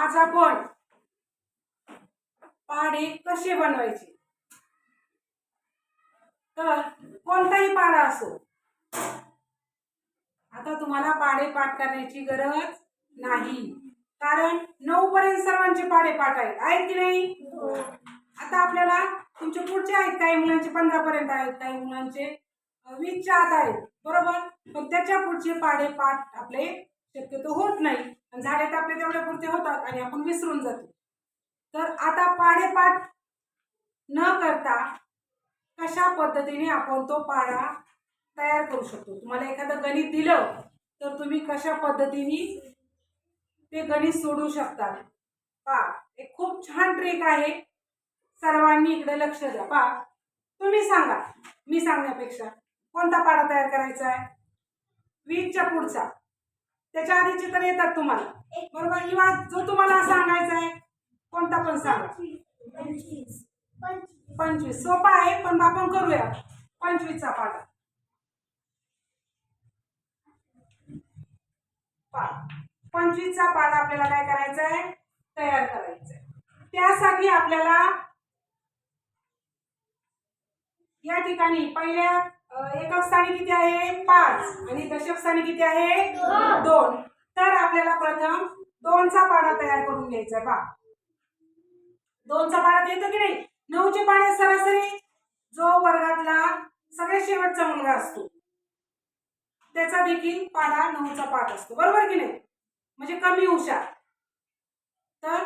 आज आपण पाढे कसे बनवायचे? तर कोणताही पाढा असो आता तुम्हाला पाढे पाठ करण्याची गरज नाही. कारण नऊ पर्यंत सर्वांचे पाढे पाठ आहेत आहेत की नाही? आता आपल्याला तुमचे पुढचे आहेत काही मुलांचे पंधरा पर्यंत आहेत काही मुलांचे अं, वीसच्या आत आहेत बरोबर? पण त्याच्या पुढचे पाढे पाठ आपले शक्यतो होत नाही. आणि झाडे तर आपले तेवढ्या पुरते होतात आणि आपण विसरून जातो. तर आता पाडेपाठ न करता कशा पद्धतीने आपण तो पाढा तयार करू शकतो? तुम्हाला एखादं गणित दिलं तर तुम्ही कशा पद्धतीने ते गणित सोडू शकता पा एक खूप छान ट्रिक आहे. सर्वांनी इकडे लक्ष द्या. पा तुम्ही सांगा. मी सांगण्यापेक्षा कोणता पाढा तयार करायचा आहे? वीजच्या पुढचा. त्याच्या आधीचे तर येतात तुम्हाला. बरोबर? किंवा जो तुम्हाला सांगायचा आहे कोणता पण सांगा. पंचवीस. सोपा आहे पण आपण करूया. पंचवीसचा पाठ. पहा, पंचवीसचा पाठ आपल्याला काय करायचा आहे? तयार करायचा आहे. त्यासाठी आपल्याला या ठिकाणी पहिल्या एकक स्थानी किती आहे? पाच. आणि दशक स्थानी किती आहे? दोन. तर आपल्याला प्रथम दोनचा पाढा तयार करून घ्यायचा आहे. पहा. दोनचा पाढा तर येतो की नाही? नऊचे पाढे सरासरी जो वर्गातला सगळ्यात शेवटचा मुलगा असतो त्याचा देखील पाढा नऊचा पाठ असतो. बरोबर की नाही? म्हणजे कमी हुशार तर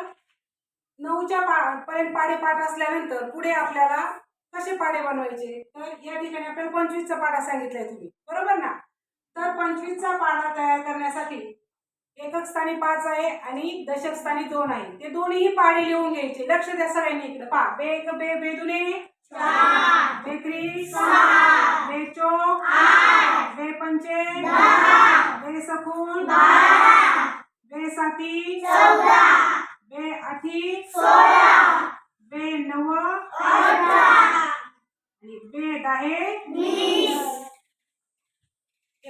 नऊच्या पा पर्यंत पाढे पाठ असल्यानंतर पुढे आपल्याला कसे पाढे बनवायचे? तर या ठिकाणी आपल्याला पंचवीसचा पाढा सांगितलाय तुम्ही. बरोबर ना? तर पंचवीसचा पाढा तयार करण्यासाठी एकक स्थानी पाच आहे आणि दशक स्थानी दोन आहे. ते दोन्ही पाढे लिहून घ्यायचे. लक्ष द्या सगळ्यांनी इकडे. पहा. बे एक बे बेदुने बे त्रिक बे पंचे. बे सखून. बे साती. बे आठी. बे नव आणि बे दहे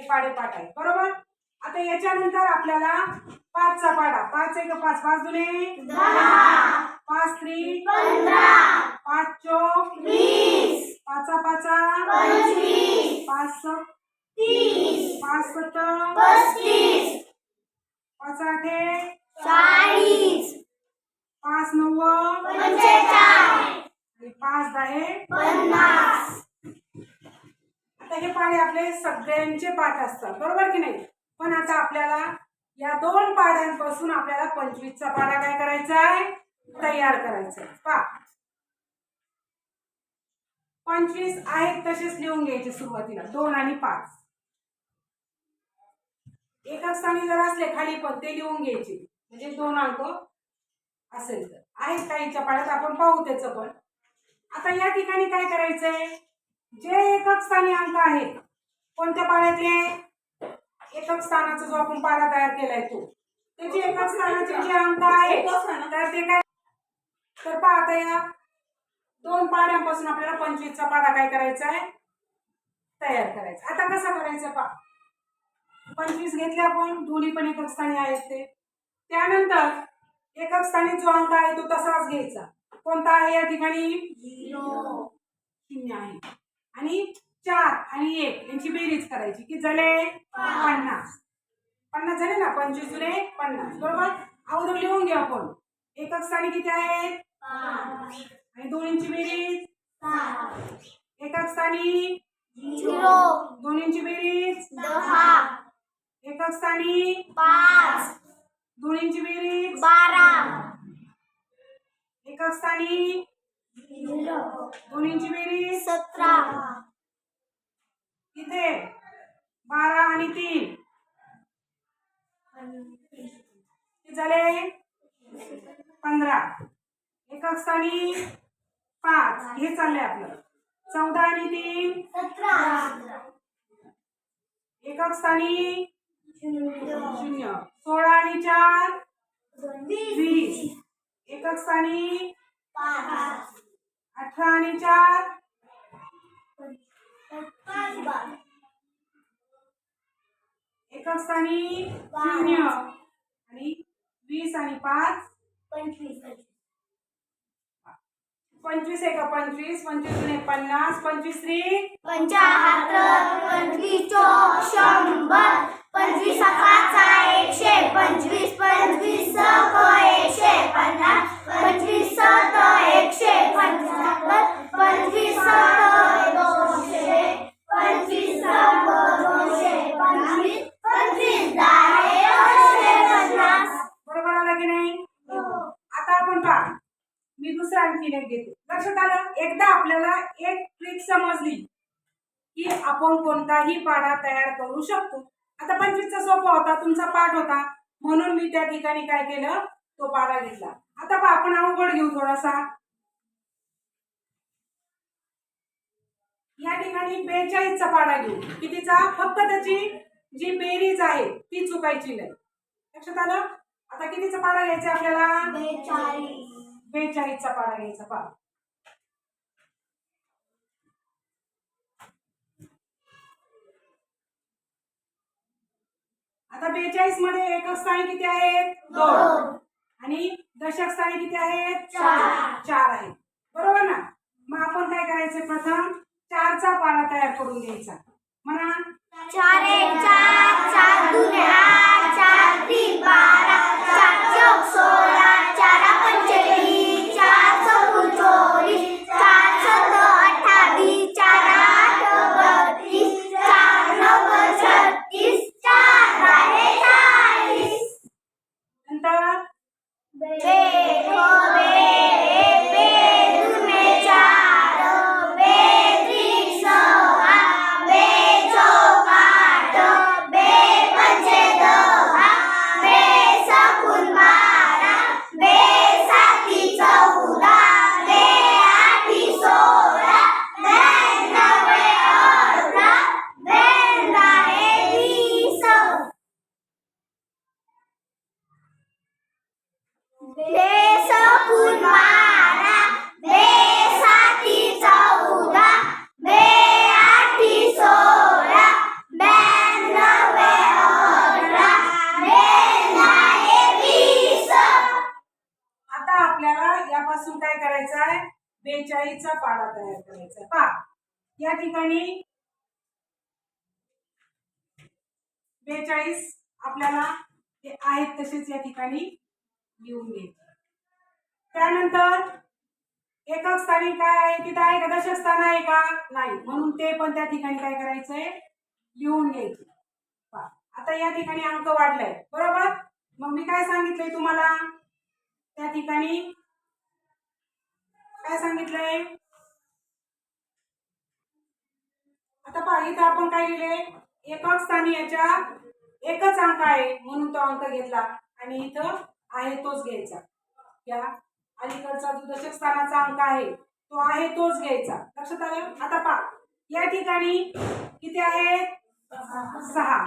हे पाडे पाठ आहे बरोबर? आता याच्यानंतर आपल्याला पाचचा पाडा. पाच एक पाच. पाच दुने पाच त्रिक पाच चोक पाचा पाचा पाच सक पाच सत पाच आठे. पाच नव्व आणि पाच दहे. आता हे पाढे आपले सगळ्यांचे पाठ असतात बरोबर की नाही? पण आता आपल्याला या दोन पाढ्यांपासून आपल्याला पंचवीसचा पाढा काय करायचा आहे? तयार करायचा आहे. पा पंचवीस आहेत तसेच लिहून घ्यायचे सुरुवातीला दोन आणि पाच. एका स्थानी जर असले खाली पण ते लिहून घ्यायचे. म्हणजे दोन अंक असेल तर. आहेत काहीच्या पाड्यात? आपण पाहू त्याचं पण. आता या ठिकाणी काय करायचंय? जे एकक स्थानी अंक आहेत कोणत्या पाड्यातले एकक स्थानाचा जो आपण पाडा तयार केलाय तो. त्याचे एकक स्थानाचे जे अंक आहेत तर ते काय? तर पहा आता या. दोन पाड्यांपासून आपल्याला पंचवीसचा पाडा काय करायचा आहे? तयार करायचा. आता कसा करायचा पहा. पंचवीस घेतले आपण दोन्ही पण एकक स्थानी आहेत ते. त्यानंतर एकक स्थानी जो अंक आहे तो तसाच घ्यायचा. कोणता आहे या ठिकाणी? शून्य आहे. आणि चार आणि एक यांची बेरीज करायची. की झाले? पन्नास. पन्नास झाले ना? पंचवीस जुने पन्नास. बरोबर? अगोदर लिहून घेऊ आपण. एकक स्थानी किती आहे? आणि दोन्हींची बेरीज? एकक स्थानी दोन्हींची बेरीज? एकक स्थानी दोन्हींची बेरीज? एकक स्थानी दोन्हींची बेरीज सतरा. इथे बारा आणि तीन. किती झाले? पंधरा. एकक स्थानी पाच. हे चाललंय आपलं. चौदा आणि तीन. सतरा. एकक स्थानी शून्य. सोळा आणि चार. वीस. एकक स्थानी पाच. अठरा आणि चार. पाच बार. एकक स्थानी शून्य. आणि वीस आणि पाच. पंचवीस पंचवीस. आहे का पंचवीस पंचवीस पन्नास पंचवीस त्री. पंचाहत्तर पंचवीस आणखीन एक घेते. लक्षात आलं? एकदा आपल्याला एक ट्रिक समजली की आपण कोणताही पाढा तयार करू शकतो. आता पंचवीसचा सोपा होता तुमचा पाठ होता. म्हणून मी त्या ठिकाणी काय केलं? तो पाढा घेतला. आता आपण अवघड घेऊ थोडासा. या ठिकाणी बेचाळीसचा पाढा घेऊ. कितीचा? फक्त त्याची जी बेरीज आहे ती चुकायची नाही. लक्षात आलं? आता कितीचा पाढा घ्यायचा आपल्याला? बेचाळीस. बेचाळीसचा पाढा घ्यायचा पहा. आता बेचाळीसमध्ये एकक स्थानी किती आहेत? दोन. आणि दशक स्थानी किती आहेत? चार. चार आहेत. बरोबर ना? मग आपण काय करायचं प्रथम? चारचा पाढा तयार करून घ्यायचा. म्हणा. एक चार या ठिकाणी बेचाळीस आपल्याला ते आहेत तसेच या ठिकाणी लिहून घ्यायचे. त्यानंतर एकक स्थानी काय आहे? तिथं आहे का? दशस्थान आहे का? नाही. म्हणून ते पण त्या ठिकाणी काय करायचंय? लिहून घ्यायचे. आता या ठिकाणी अंक वाढलाय. बरोबर? मग मी काय सांगितलंय तुम्हाला? त्या ठिकाणी काय सांगितलंय? आता पहा इथं आपण काय लिहिले? एकक स्थानी याच्या एकच अंक आहे म्हणून तो अंक घेतला. आणि इथं आहे तोच घ्यायचा. या अलीकडचा जो दशक स्थानाचा अंक आहे तो आहे तोच घ्यायचा. लक्षात आलं? आता पहा या ठिकाणी किती आहेत सहा.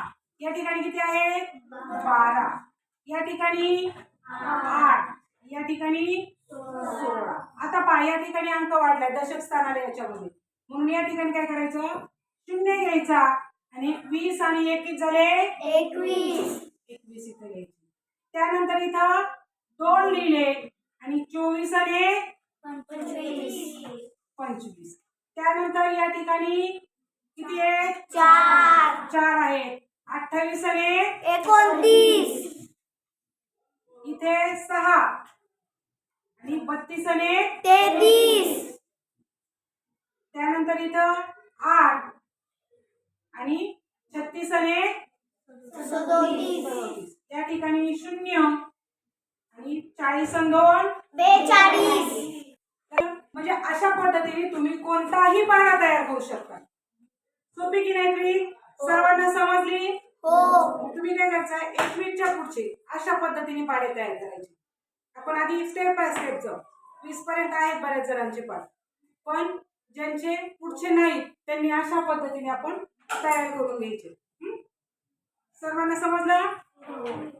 या ठिकाणी किती आहेत बारा. या ठिकाणी आठ. या ठिकाणी सोळा. आता पहा या ठिकाणी अंक वाढलाय दशक स्थान आले याच्यामध्ये. म्हणून या ठिकाणी काय करायचं? शून्य घ्यायचा. आणि वीस आणि एक किती झाले एकवीस. एकवीस इथं घ्यायचे. त्यानंतर इथं दोन लिहिले. आणि चोवीस आणि पंचवीस. पंचवीस. त्यानंतर या ठिकाणी किती आहेत? चार. चार आहेत. अठ्ठावीस आणि एकोणतीस. इथे सहा. आणि बत्तीस आणि तेवीस त्यानंतर इथं आठ. आणि छत्तीस आणि त्या ठिकाणी शून्य. आणि चाळीस आणि दोन. बेचाळीस. म्हणजे अशा पद्धतीने तुम्ही कोणताही पाढा तयार करू शकता. सोपी की नाही ट्रिक सर्वांना समजली? हो. तुम्ही काय करायचं एकवीसच्या पुढचे अशा पद्धतीने पाढे तयार करायचे. आपण आधी स्टेप बाय स्टेप जाऊ. वीस पर्यंत आहेत बऱ्याच जणांचे पाठ पण ज्यांचे पुढचे नाहीत त्यांनी अशा पद्धतीने आपण तयार करून घ्यायचे. सर्वांना समजलं?